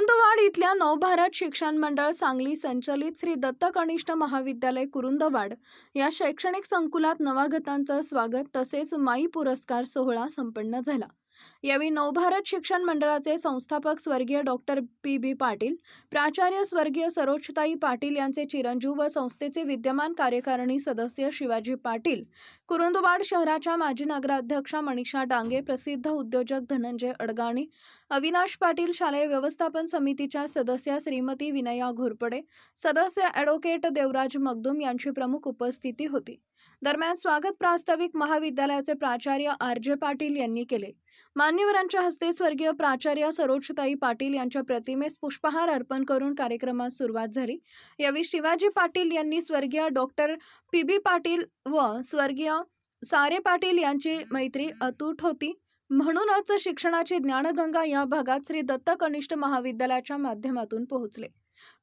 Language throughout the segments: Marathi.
कुरुंदवाड इथल्या नवभारत शिक्षण मंडळ सांगली संचलित श्री दत्तकनिष्ठ महाविद्यालय कुरुंदवाड या शैक्षणिक संकुलात नवागतांचं स्वागत तसेच माई पुरस्कार सोहळा संपन्न झाला. यावेळी नवभारत शिक्षण मंडळाचे संस्थापक स्वर्गीय डॉक्टर पी. बी. पाटील प्राचार्य स्वर्गीय सरोजताई पाटील यांचे चिरंजीव व संस्थेचे विद्यमान कार्यकारिणी सदस्य शिवाजी पाटील कुरुंदवाड शहराच्या माजी नगराध्यक्षा मनीषा डांगे प्रसिद्ध उद्योजक धनंजय अडगाणी अविनाश पाटील शालेय व्यवस्थापन समितीच्या सदस्या श्रीमती विनया घोरपडे सदस्य ॲडव्होकेट देवराज मगदुम यांची प्रमुख उपस्थिती होती. दरम्यान स्वागत प्रास्ताविक महाविद्यालयाचे प्राचार्य आर जे पाटील यांनी केले. मान्यवरांच्या हस्ते स्वर्गीय प्राचार्य सरोजताई पाटील यांच्या प्रतिमेस पुष्पहार अर्पण करून कार्यक्रमास सुरुवात झाली. यावेळी शिवाजी पाटील यांनी स्वर्गीय डॉक्टर पी बी पाटील व स्वर्गीय सारे पाटील यांची मैत्री अतूट होती. म्हणूनच शिक्षणाची ज्ञानगंगा या भागात श्री दत्त कनिष्ठ महाविद्यालयाच्या माध्यमातून पोहोचले.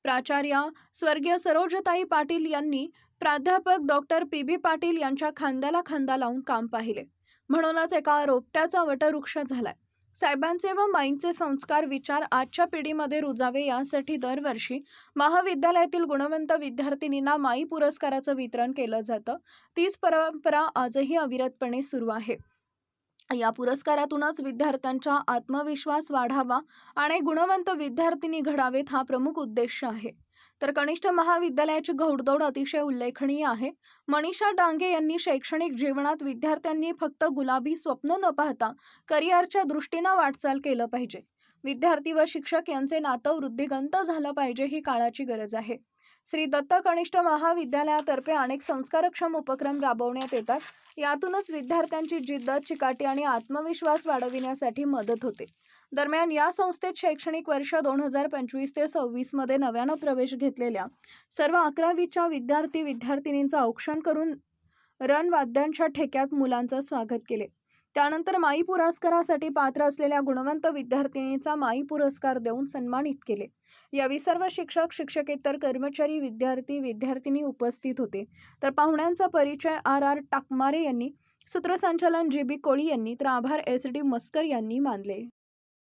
प्राचार्य स्वर्गीय सरोजताई पाटील यांनी प्राध्यापक डॉक्टर पी बी पाटील यांच्या खांद्याला खांदा लावून काम पाहिले. म्हणूनच एका रोपट्याचा वटवृक्ष झालाय. साहेबांचे व माईंचे संस्कार विचार आजच्या पिढीमध्ये रुजावे यासाठी दरवर्षी महाविद्यालयातील गुणवंत विद्यार्थिनींना माई पुरस्काराचं वितरण केलं जातं. तीच परंपरा आजही अविरतपणे सुरू आहे. या पुरस्कारातूनच विद्यार्थ्यांचा आत्मविश्वास वाढावा आणि गुणवंत विद्यार्थिनी घडावेत हा प्रमुख उद्देश आहे. तर कनिष्ठ महाविद्यालयाची घौडदौड अतिशय उल्लेखनीय आहे. मनीषा डांगे यांनी शैक्षणिक जीवनात विद्यार्थ्यांनी फक्त गुलाबी स्वप्न न पाहता करिअरच्या दृष्टीनं वाटचाल केलं पाहिजे. विद्यार्थी व शिक्षक यांचे नातं वृद्धिगंत झालं पाहिजे ही काळाची गरज आहे. श्री दत्त कनिष्ठ महाविद्यालयातर्फे अनेक संस्कारक्षम उपक्रम राबवण्यात येतात. यातूनच विद्यार्थ्यांची जिद्द चिकाटी आणि आत्मविश्वास वाढविण्यासाठी मदत होते. दरम्यान या संस्थेत शैक्षणिक वर्ष दोन हजार पंचवीस ते सव्वीसमध्ये नव्यानं प्रवेश घेतलेल्या सर्व अकरावीच्या विद्यार्थी विद्यार्थिनींचं औक्षण करून रणवाद्यांच्या ठेक्यात मुलांचं स्वागत केले. त्यानंतर माई पुरस्कारासाठी पात्र असलेल्या गुणवंत विद्यार्थिनीचा माई पुरस्कार देऊन सन्मानित केले. यावेळी सर्व शिक्षक शिक्षकेतर कर्मचारी विद्यार्थी विद्यार्थिनी उपस्थित होते. तर पाहुण्यांचा परिचय आर आर टाकमारे यांनी सूत्रसंचालन जे बी कोळी यांनी तर आभार एस डी मस्कर यांनी मानले.